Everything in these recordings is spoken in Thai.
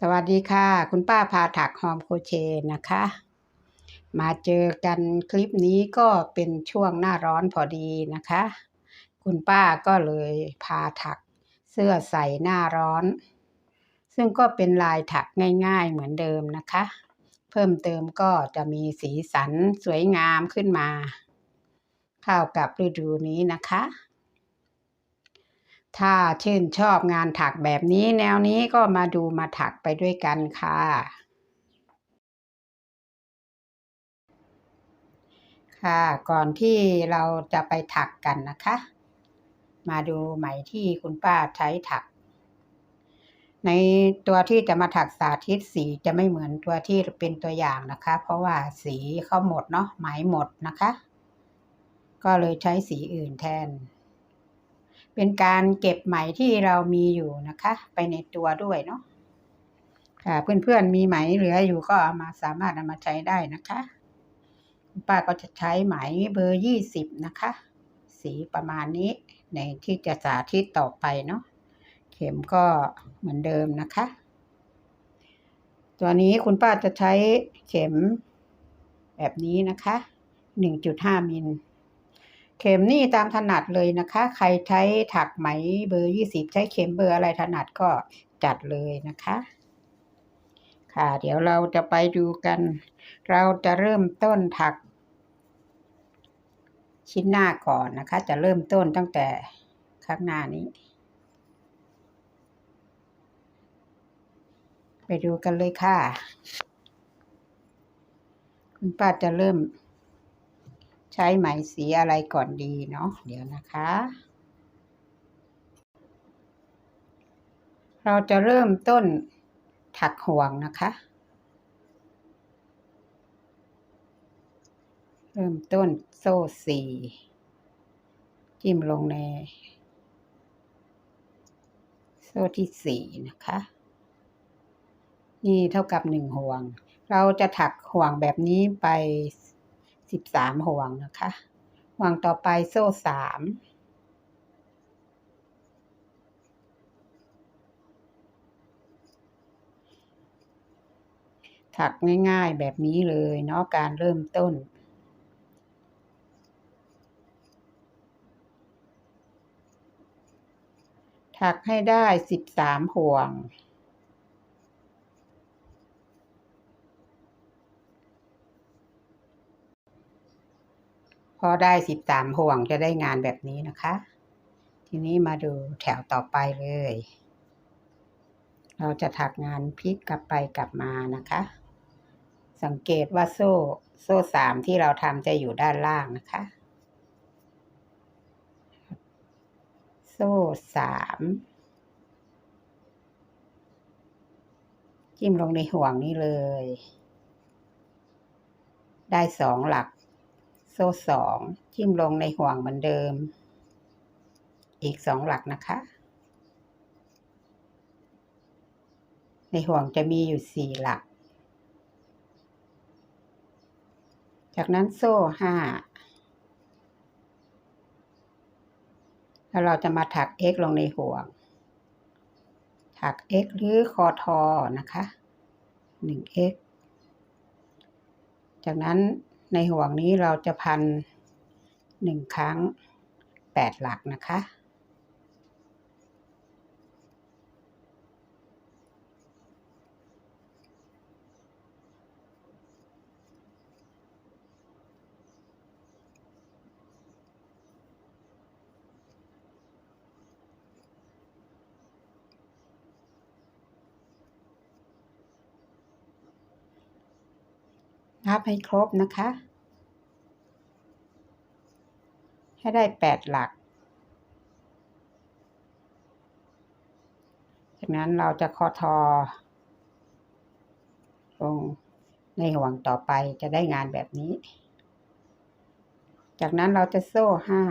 สวัสดีค่ะ คุณป้าพาถักฮอมโคเชต์นะคะ มาเจอกันคลิปนี้ก็เป็นช่วงหน้าร้อนพอดีนะคะ คุณป้าก็เลยพาถักเสื้อใส่หน้าร้อน ซึ่งก็เป็นลายถักง่ายๆเหมือนเดิมนะคะ เพิ่มเติมก็จะมีสีสันสวยงามขึ้นมา เข้ากับฤดูนี้นะคะ ถ้าชื่นชอบงานถักแบบนี้แนวนี้ก็มาดูมาถักไปด้วยกันค่ะ ค่ะก่อนที่เราจะไปถักกันนะคะ มาดูไหมที่คุณป้าใช้ถัก ในตัวที่จะมาถักสาธิตสีจะไม่เหมือนตัวที่เป็นตัวอย่างนะคะ เพราะว่าสีเขาหมดเนาะไหมหมดนะคะ ก็เลยใช้สีอื่นแทน เป็นการเก็บไหมที่เรามีอยู่นะคะ ไปในตัวด้วยเนาะค่ะ เพื่อนๆมีไหมเหลืออยู่ก็ามาสามารถเอามาใช้ได้นะคะป้าก็จะใช้ไหมเบอร์ยี่สิบนะคะ สีประมาณนี้ในที่จะสาธิตต่อไปเนาะเข็มก็เหมือนเดิมนะคะ ตัวนี้คุณป้าจะใช้เข็มแบบนี้นะคะหนึ่งจุดห้ามิล เข็มนี่ตามถนัดเลยนะคะ ใครใช้ถักไหมเบอร์ยี่สิบใช้เข็มเบอร์อะไรถนัดก็จัดเลยนะคะ ค่ะเดี๋ยวเราจะไปดูกัน เราจะเริ่มต้นถัก ชิ้นหน้าก่อนนะคะ จะเริ่มต้นตั้งแต่ข้างหน้านี้ ไปดูกันเลยค่ะ คุณป้าจะเริ่ม ใช้ไหมสีอะไรก่อนดีเนาะเดี๋ยวนะคะ เราจะเริ่มต้นถักห่วงนะคะ เริ่มต้นโซ่สี่จิ้มลงในโซ่ที่สี่นะคะ นี่เท่ากับหนึ่งห่วง เราจะถักห่วงแบบนี้ไป สิบสามห่วงนะคะ ห่วงต่อไปโซ่สามถักง่ายๆแบบนี้เลยเนาะการเริ่มต้น ถักให้ได้สิบสามห่วง พอได้สิบสามห่วงจะได้งานแบบนี้นะคะ ทีนี้มาดูแถวต่อไปเลย เราจะถักงานพลิกกลับไปกลับมานะคะ สังเกตว่าโซ่โซ่สามที่เราทำจะอยู่ด้านล่างนะคะ โซ่สามจิ้มลงในห่วงนี้เลย ได้สองหลัก โซ่สองจิ้มลงในห่วงเหมือนเดิม อีกสองหลักนะคะ ในห่วงจะมีอยู่สี่หลัก จากนั้นโซ่ห้าแล้วเราจะมาถัก x ลงในห่วง ถัก x หรือคอทอนะคะหนึ่ง x จากนั้น ในห่วงนี้เราจะพันหนึ่งครั้งแปดหลักนะคะ นั บให้ครบนะคะ ให้ได้แปดหลัก จากนั้นเราจะคอทอลงในห่วงต่อไปจะได้งานแบบนี้ จากนั้นเราจะโซ่ห้า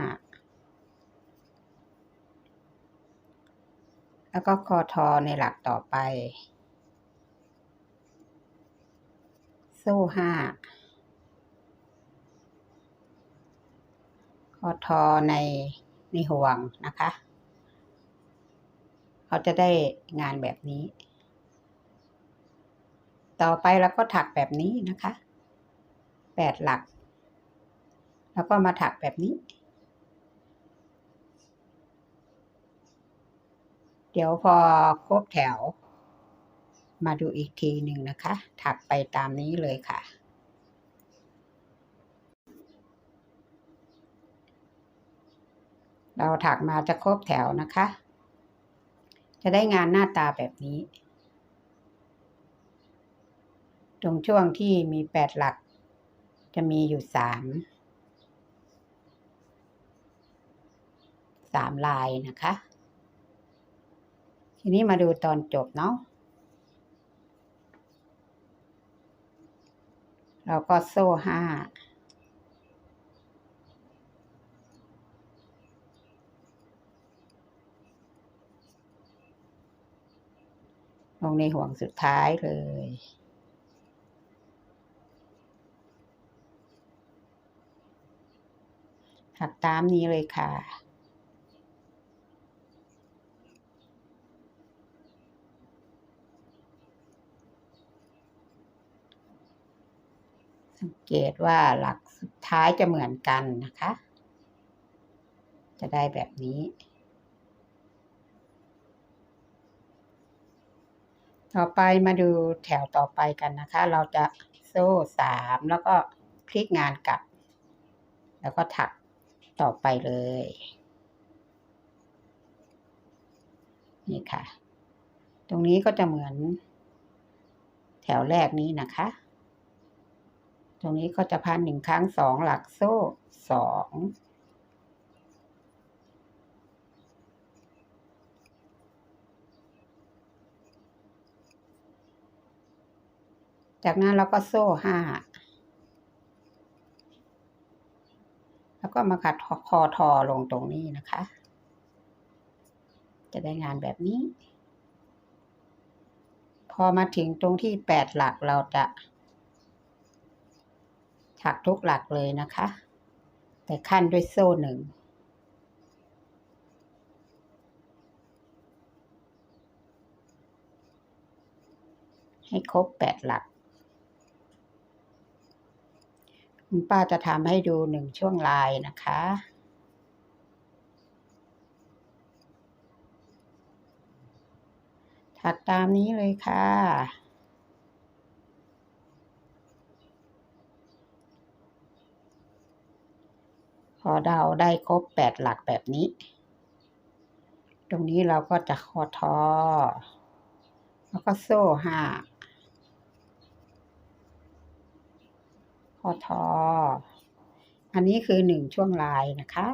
แล้วก็คอทอในหลักต่อไป โซ่ห้าคอทอในในห่วงนะคะ เขาจะได้งานแบบนี้ ต่อไปเราก็ถักแบบนี้นะคะแปดหลัก แล้วก็มาถักแบบนี้ เดี๋ยวพอครบแถว มาดูอีกทีหนึ่งนะคะ ถักไปตามนี้เลยค่ะ เราถักมาจะครบแถวนะคะ จะได้งานหน้าตาแบบนี้ ตรงช่วงที่มีแปดหลัก จะมีอยู่สามสามลายนะคะ ทีนี้มาดูตอนจบเนาะ เราก็โซ่ห้าลงในห่วงสุดท้ายเลย ถักตามนี้เลยค่ะ สังเกตว่าหลักสุดท้ายจะเหมือนกันนะคะ จะได้แบบนี้ ต่อไปมาดูแถวต่อไปกันนะคะ เราจะโซ่สามแล้วก็พลิกงานกลับ แล้วก็ถักต่อไปเลย นี่ค่ะ ตรงนี้ก็จะเหมือน แถวแรกนี้นะคะ รงนี้ก็จะพันหนึ่งครั้งสองหลักโซ่สองจากนั้นเราก็โซ่ห้า แล้วก็มาขัดคอทอลงตรงนี้นะคะ จะได้งานแบบนี้ พอมาถึงตรงที่แปดหลักเราจะ ถักทุกหลักเลยนะคะ แต่ขั้นด้วยโซ่หนึ่งให้ครบแปดหลัก คุณป้าจะทำให้ดูหนึ่งช่วงลายนะคะ ถักตามนี้เลยค่ะ อเดาได้ครบแปดหลักแบบนี้ ตรงนี้เราก็จะคอทอ แล้วก็โซ่ห้าคอทอ อันนี้คือหนึ่งช่วงลายนะคะ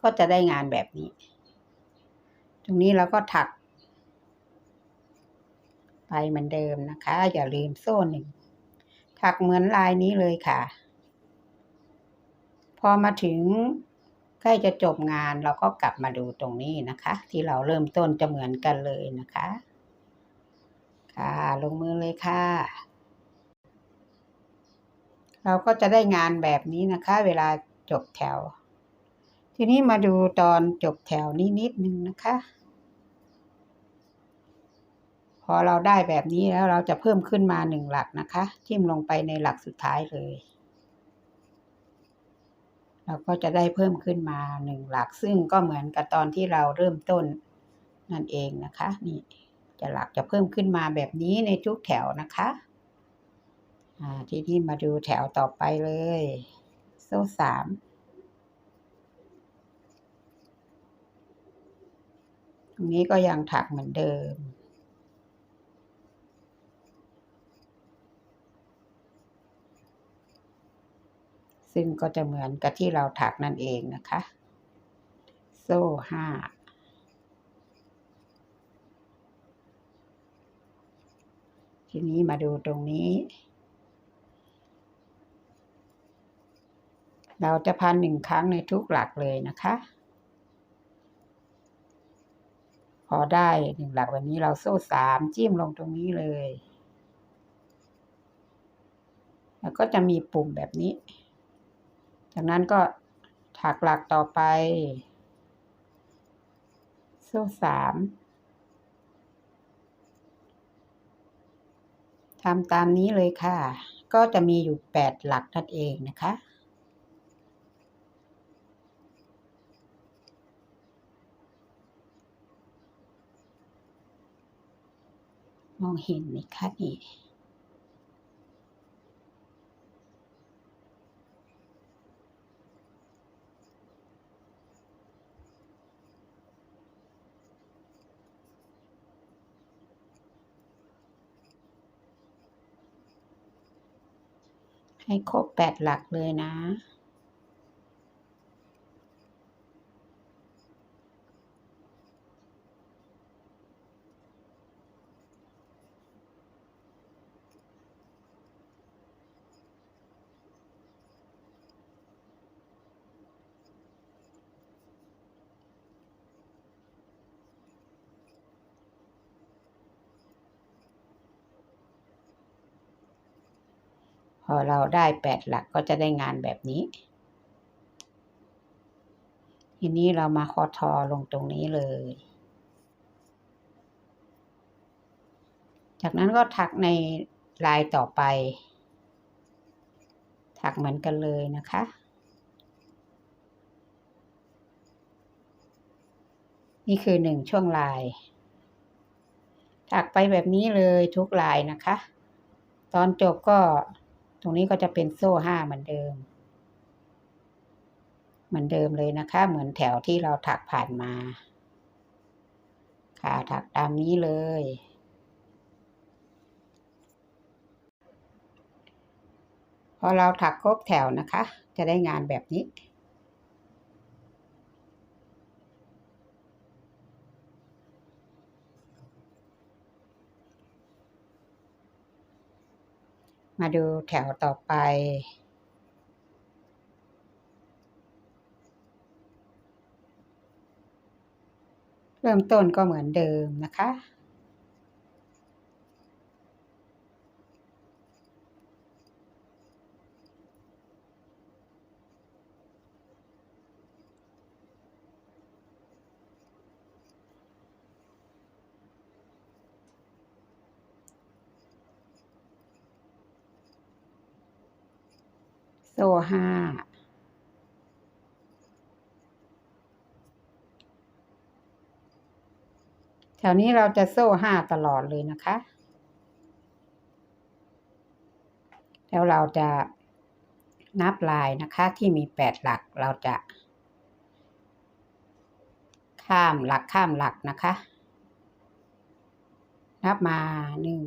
ก็จะได้งานแบบนี้ ตรงนี้เราก็ถัก ไปเหมือนเดิมนะคะ อย่าลืมโซ่หนึ่งถักเหมือนลายนี้เลยค่ะ พอมาถึงใกล้จะจบงานเราก็กลับมาดูตรงนี้นะคะ ที่เราเริ่มต้นจะเหมือนกันเลยนะคะ ค่ะลงมือเลยค่ะ เราก็จะได้งานแบบนี้นะคะ เวลาจบแถว ทีนี้มาดูตอนจบแถวนี้นิดนึงนะคะ พอเราได้แบบนี้แล้วเราจะเพิ่มขึ้นมาหนึ่งหลักนะคะ จิ้มลงไปในหลักสุดท้ายเลย เราก็จะได้เพิ่มขึ้นมาหนึ่งหลัก ซึ่งก็เหมือนกับตอนที่เราเริ่มต้นนั่นเองนะคะ นี่จะหลักจะเพิ่มขึ้นมาแบบนี้ในทุกแถวนะคะอ่าทีนี้มาดูแถวต่อไปเลย โซ่สามตรงนี้ก็ยังถักเหมือนเดิม ซึ่งก็จะเหมือนกับที่เราถักนั่นเองนะคะ โซ่ห้าทีนี้มาดูตรงนี้ เราจะพันหนึ่งครั้งในทุกหลักเลยนะคะ พอได้หนึ่งหลักแบบนี้เราโซ่สามจิ้มลงตรงนี้เลย แล้วก็จะมีปุ่มแบบนี้ จากนั้นก็ถักหลักต่อไป โซ่สามทำตามนี้เลยค่ะ ก็จะมีอยู่แปดหลักนั่นเองนะคะ มองเห็นไหมคะนี่ ให้ครบแปดหลักเลยนะ พ อเราได้แปดหลักก็จะได้งานแบบนี้ ทีนี้เรามาคอทอลงตรงนี้เลย จากนั้นก็ถักในลายต่อไป ถักเหมือนกันเลยนะคะนี่คือหนึ่งช่วงลาย ถักไปแบบนี้เลยทุกลายนะคะ ตอนจบก็ ตรงนี้ก็จะเป็นโซ่ห้าเหมือนเดิม เหมือนเดิมเลยนะคะ เหมือนแถวที่เราถักผ่านมา ค่ะถักตามนี้เลย พอเราถักครบแถวนะคะ จะได้งานแบบนี้ มาดูแถวต่อไป เริ่มต้นก็เหมือนเดิมนะคะ ซ่ห้าแถวนี้เราจะโซ่ห้าตลอดเลยนะคะ แล้วเราจะนับลายนะคะที่มีแปดหลักเราจะ ข้ามหลักข้ามหลักนะคะ นับมาหนึ่ง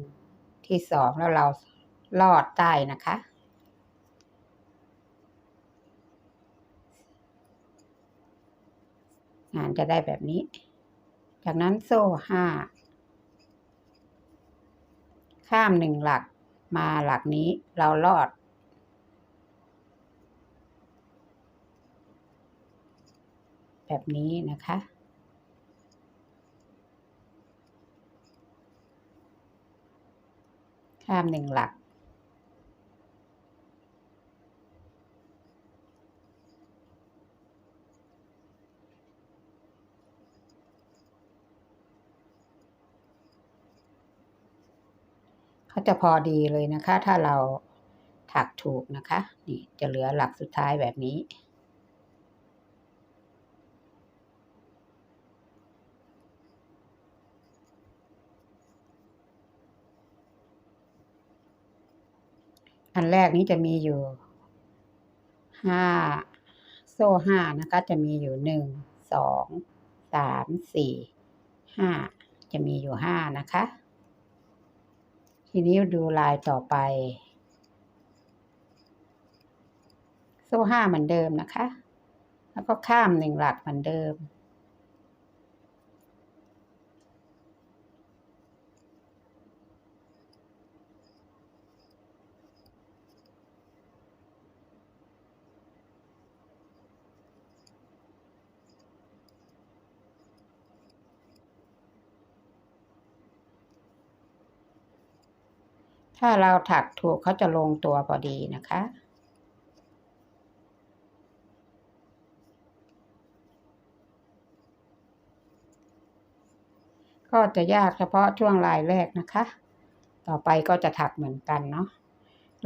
ที่สองแล้วเราลอดใต้นะคะ งานจะได้แบบนี้ จากนั้นโซ่ห้าข้ามหนึ่งหลักมาหลักนี้เราลอด แบบนี้นะคะ ข้ามหนึ่งหลัก เขาจะพอดีเลยนะคะ ถ้าเราถักถูกนะคะ นี่จะเหลือหลักสุดท้ายแบบนี้ อันแรกนี้จะมีอยู่ห้าโซ่ห้านะคะ จะมีอยู่หนึ่งสองสามสี่ห้าจะมีอยู่ห้านะคะ ทีนี้ดูลายต่อไป โซ่ห้าเหมือนเดิมนะคะ แล้วก็ข้ามหนึ่งหลักเหมือนเดิม ถ้าเราถักถูกเขาจะลงตัวพอดีนะคะ ก็จะยากเฉพาะช่วงลายแรกนะคะ ต่อไปก็จะถักเหมือนกันเนาะ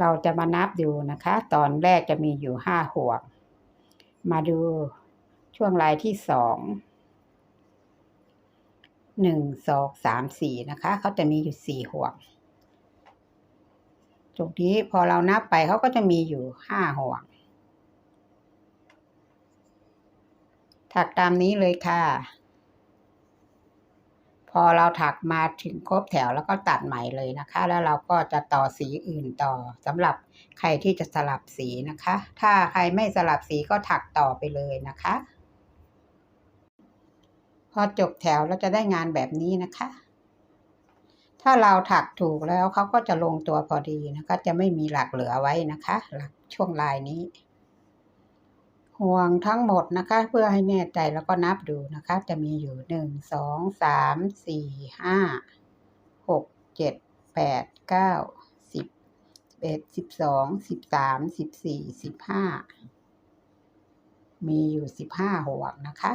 เราจะมานับดูนะคะ ตอนแรกจะมีอยู่ห้าห่วง มาดูช่วงลายที่สองหนึ่งสองสามสี่นะคะ เขาจะมีอยู่สี่ห่วง ตรงนี้พอเรานับไปเขาก็จะมีอยู่ห้าห่วง ถักตามนี้เลยค่ะ พอเราถักมาถึงครบแถวแล้วก็ตัดใหม่เลยนะคะ แล้วเราก็จะต่อสีอื่นต่อสำหรับใครที่จะสลับสีนะคะ ถ้าใครไม่สลับสีก็ถักต่อไปเลยนะคะ พอจบแถวเราจะได้งานแบบนี้นะคะ ถ้าเราถักถูกแล้วเขาก็จะลงตัวพอดีนะคะ จะไม่มีหลักเหลือไว้นะคะ หลักช่วงลายนี้ ห่วงทั้งหมดนะคะ เพื่อให้แน่ใจแล้วก็นับดูนะคะ จะมีอยู่หนึ่งสองสามสี่ห้าหกเจ็ดแปดเก้าสิบเอ็ดสิบสองสิบสามสิบสี่สิบห้ามีอยู่สิบห้าห่วงนะคะ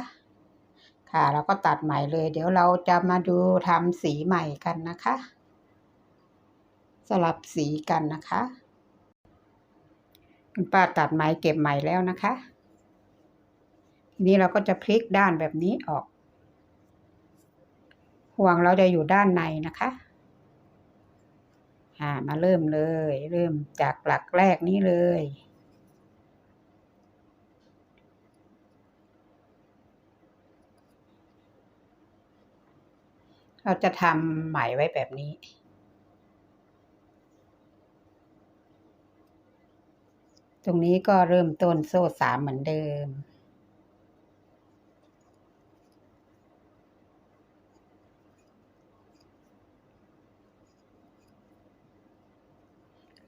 ค่ะเราก็ตัดใหม่เลย เดี๋ยวเราจะมาดูทำสีใหม่กันนะคะ สลับสีกันนะคะคุณป้าตัดไหมเก็บใหม่แล้วนะคะ ทีนี้เราก็จะพลิกด้านแบบนี้ออก ห่วงเราจะอยู่ด้านในนะคะอ่ามาเริ่มเลย เริ่มจากหลักแรกนี้เลย เราจะทำไหมไว้แบบนี้ ตรงนี้ก็เริ่มต้นโซ่สามเหมือนเดิม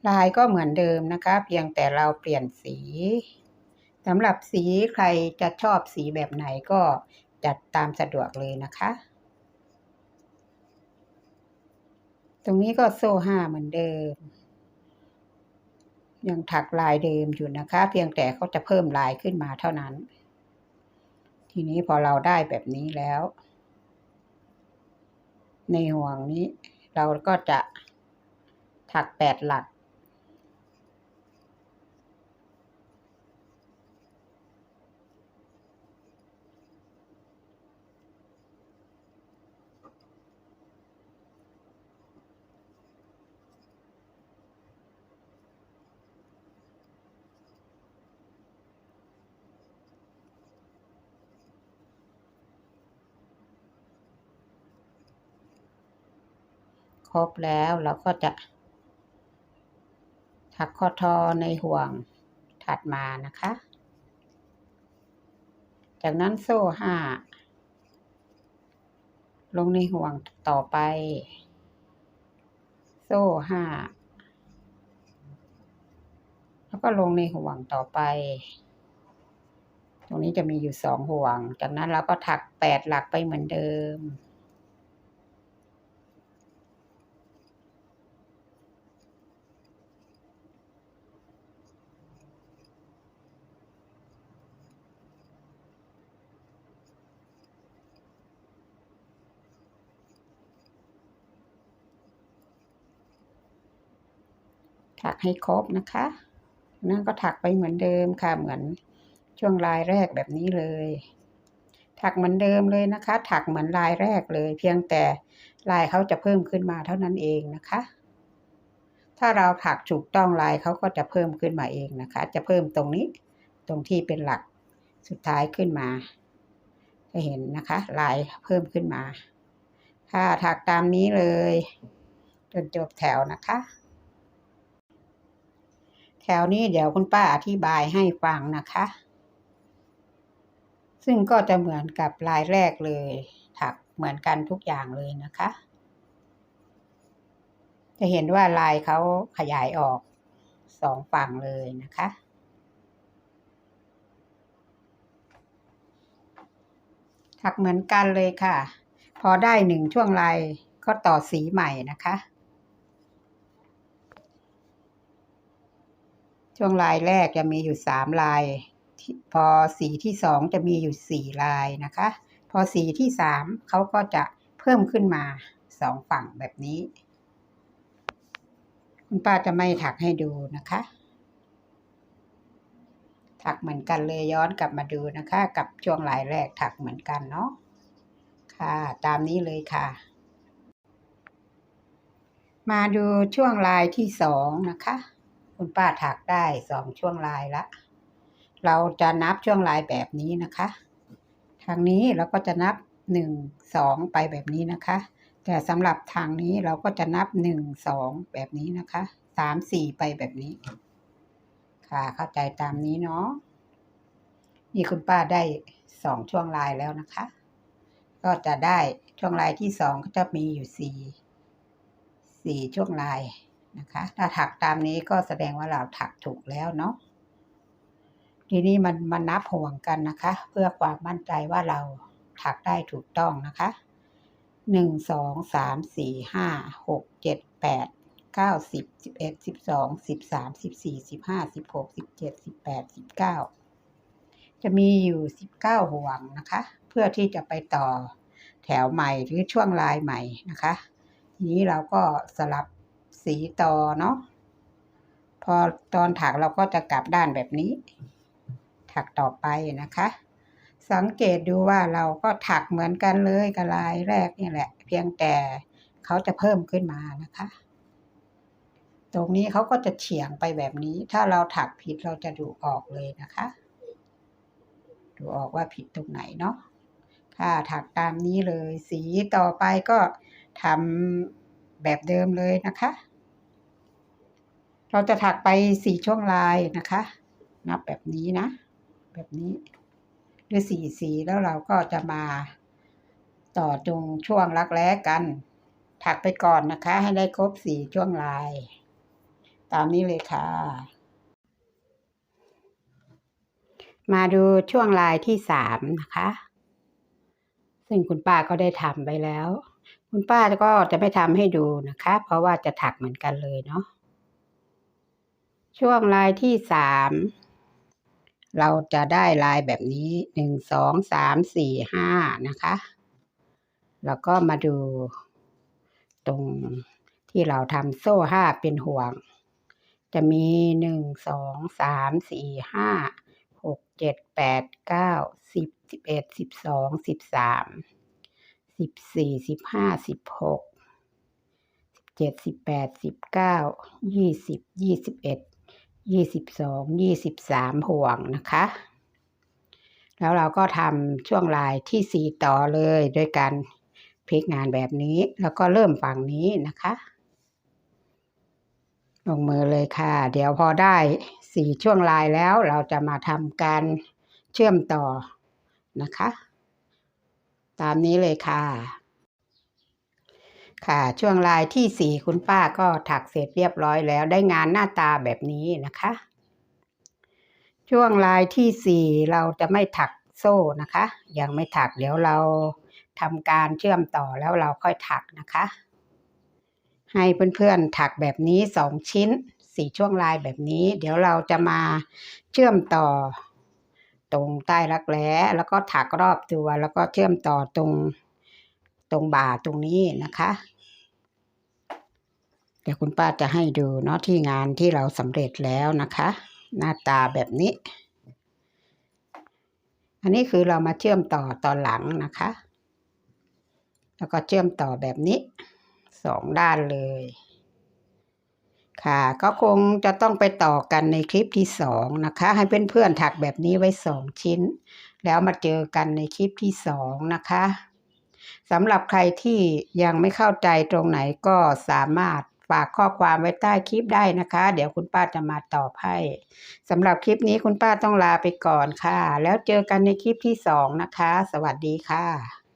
ลายก็เหมือนเดิมนะคะ เพียงแต่เราเปลี่ยนสีสำหรับสีใครจะชอบสีแบบไหนก็จัดตามสะดวกเลยนะคะ ต รงนี้ก็โซ่ห้าเหมือนเดิม ยังถักลายเดิมอยู่นะคะ เพียงแต่เขาจะเพิ่มลายขึ้นมาเท่านั้น ทีนี้พอเราได้แบบนี้แล้ว ในห่วงนี้เราก็จะถักแปดหลัก ครบแล้วเราก็จะ ถักข้อทอในห่วงถัดมานะคะ จากนั้นโซ่ห้าลงในห่วงต่อไป โซ่ห้าแล้วก็ลงในห่วงต่อไป ตรงนี้จะมีอยู่สองห่วง จากนั้นเราก็ถักแปดหลักไปเหมือนเดิม ถักให้ครบนะคะนั่นก็ถักไปเหมือนเดิมค่ะเหมือนช่วงลายแรกแบบนี้เลย ถักเหมือนเดิมเลยนะคะ ถักเหมือนลายแรกเลย เพียงแต่ลายเขาจะเพิ่มขึ้นมาเท่านั้นเองนะคะ ถ้าเราถักถูกต้องลายเขาก็จะเพิ่มขึ้นมาเองนะคะ จะเพิ่มตรงนี้ตรงที่เป็นหลักสุดท้ายขึ้นมา จะเห็นนะคะ ลายเพิ่มขึ้นมา ค่ะถักตามนี้เลย จนจบแถวนะคะ ถวนี้เดี๋ยวคุณป้าอธิบายให้ฟังนะคะ ซึ่งก็จะเหมือนกับลายแรกเลย ถักเหมือนกันทุกอย่างเลยนะคะ จะเห็นว่าลายเขาขยายออกสองฝั่งเลยนะคะ ถักเหมือนกันเลยค่ะ พอได้หนึ่งช่วงลายก็ต่อสีใหม่นะคะ ช่วงลายแรกจะมีอยู่สามลาย พอสีที่สองจะมีอยู่สี่ลายนะคะ พอสีที่สามเขาก็จะเพิ่มขึ้นมาสองฝั่งแบบนี้ คุณป้าจะไม่ถักให้ดูนะคะ ถักเหมือนกันเลยย้อนกลับมาดูนะคะ กับช่วงลายแรกถักเหมือนกันเนาะค่ะ ตามนี้เลยค่ะ มาดูช่วงลายที่สองนะคะ คุณป้าถักได้สองช่วงลายละ เราจะนับช่วงลายแบบนี้นะคะ ทางนี้เราก็จะนับหนึ่งสองไปแบบนี้นะคะ แต่สำหรับทางนี้เราก็จะนับหนึ่งสองแบบนี้นะคะสามสี่ไปแบบนี้ ค่ะเข้าใจตามนี้เนาะนี่คุณป้าได้สองช่วงลายแล้วนะคะ ก็จะได้ช่วงลายที่สองก็จะมีอยู่สี่สี่ช่วงลาย นะคะ ถ้าถักตามนี้ก็แสดงว่าเราถักถูกแล้วเนาะทีนี้มันมันนับห่วงกันนะคะ เพื่อความมั่นใจว่าเราถักได้ถูกต้องนะคะหนึ่งสองสามสี่ห้าหกเจ็ดแปดเก้าสิบสิบเอ็ดสิบสองสิบสามสิบสี่สิบห้าสิบหกสิบเจ็ดสิบแปดสิบเก้าจะมีอยู่สิบเก้าห่วงนะคะ เพื่อที่จะไปต่อแถวใหม่หรือช่วงลายใหม่นะคะ ทีนี้เราก็สลับ สีต่อเนาะพอตอนถักเราก็จะกลับด้านแบบนี้ ถักต่อไปนะคะ สังเกตดูว่าเราก็ถักเหมือนกันเลยกับลายแรกนี่แหละ เพียงแต่เขาจะเพิ่มขึ้นมานะคะ ตรงนี้เขาก็จะเฉียงไปแบบนี้ ถ้าเราถักผิดเราจะดูออกเลยนะคะ ดูออกว่าผิดตรงไหนเนาะค่ะถักตามนี้เลย สีต่อไปก็ทำแบบเดิมเลยนะคะ เราจะถักไปสี่ช่วงลายนะคะ นับแบบนี้นะ แบบนี้หรือสี่สีแล้วเราก็จะมาต่อตรงช่วงรักแร้กัน ถักไปก่อนนะคะ ให้ได้ครบสี่ช่วงลาย ตามนี้เลยค่ะ มาดูช่วงลายที่สามนะคะ ซึ่งคุณป้าก็ได้ทำไปแล้ว คุณป้าก็จะไม่ทำให้ดูนะคะ เพราะว่าจะถักเหมือนกันเลยเนาะ ช่วงลายที่สามเราจะได้ลายแบบนี้หนึ่งสองสามสี่ห้านะคะ แล้วก็มาดูตรงที่เราทำโซ่ห้าเป็นห่วง จะมีหนึ่งสองสามสี่ห้าหกเจ็ดแปดเก้าสิบสิบเอ็ดสิบสองสิบสามสิบสี่สิบห้าสิบหกสิบเจ็ดสิบแปดสิบเก้ายี่สิบยี่สิบเอ็ด ยี่สิบสองยี่สิบสามห่วงนะคะ แล้วเราก็ทำช่วงลายที่สี่ต่อเลยด้วยการพลิกงานแบบนี้แล้วก็เริ่มฝั่งนี้นะคะ ลงมือเลยค่ะ เดี๋ยวพอได้สี่ช่วงลายแล้วเราจะมาทำการเชื่อมต่อนะคะ ตามนี้เลยค่ะ ค่ะช่วงลายที่สี่คุณป้าก็ถักเสร็จเรียบร้อยแล้วได้งานหน้าตาแบบนี้นะคะ ช่วงลายที่สี่เราจะไม่ถักโซ่นะคะ ยังไม่ถักเดี๋ยวเราทำการเชื่อมต่อแล้วเราค่อยถักนะคะ ให้เพื่อนๆถักแบบนี้สองชิ้นสี่ช่วงลายแบบนี้ เดี๋ยวเราจะมาเชื่อมต่อตรงใต้รักแร้แล้วก็ถักรอบตัวแล้วก็เชื่อมต่อตรง ตรงบ่าตรงนี้นะคะเดี๋ยวคุณป้าจะให้ดูเนาะที่งานที่เราสำเร็จแล้วนะคะ หน้าตาแบบนี้ อันนี้คือเรามาเชื่อมต่อตอนหลังนะคะ แล้วก็เชื่อมต่อแบบนี้สองด้านเลย ค่ะก็คงจะต้องไปต่อกันในคลิปที่สองนะคะ ให้เพื่อนๆถักแบบนี้ไว้สองชิ้น แล้วมาเจอกันในคลิปที่สองนะคะ สำหรับใครที่ยังไม่เข้าใจตรงไหนก็สามารถฝากข้อความไว้ใต้คลิปได้นะคะ เดี๋ยวคุณป้าจะมาตอบให้สำหรับคลิปนี้คุณป้าต้องลาไปก่อนค่ะ แล้วเจอกันในคลิปที่สองนะคะ สวัสดีค่ะ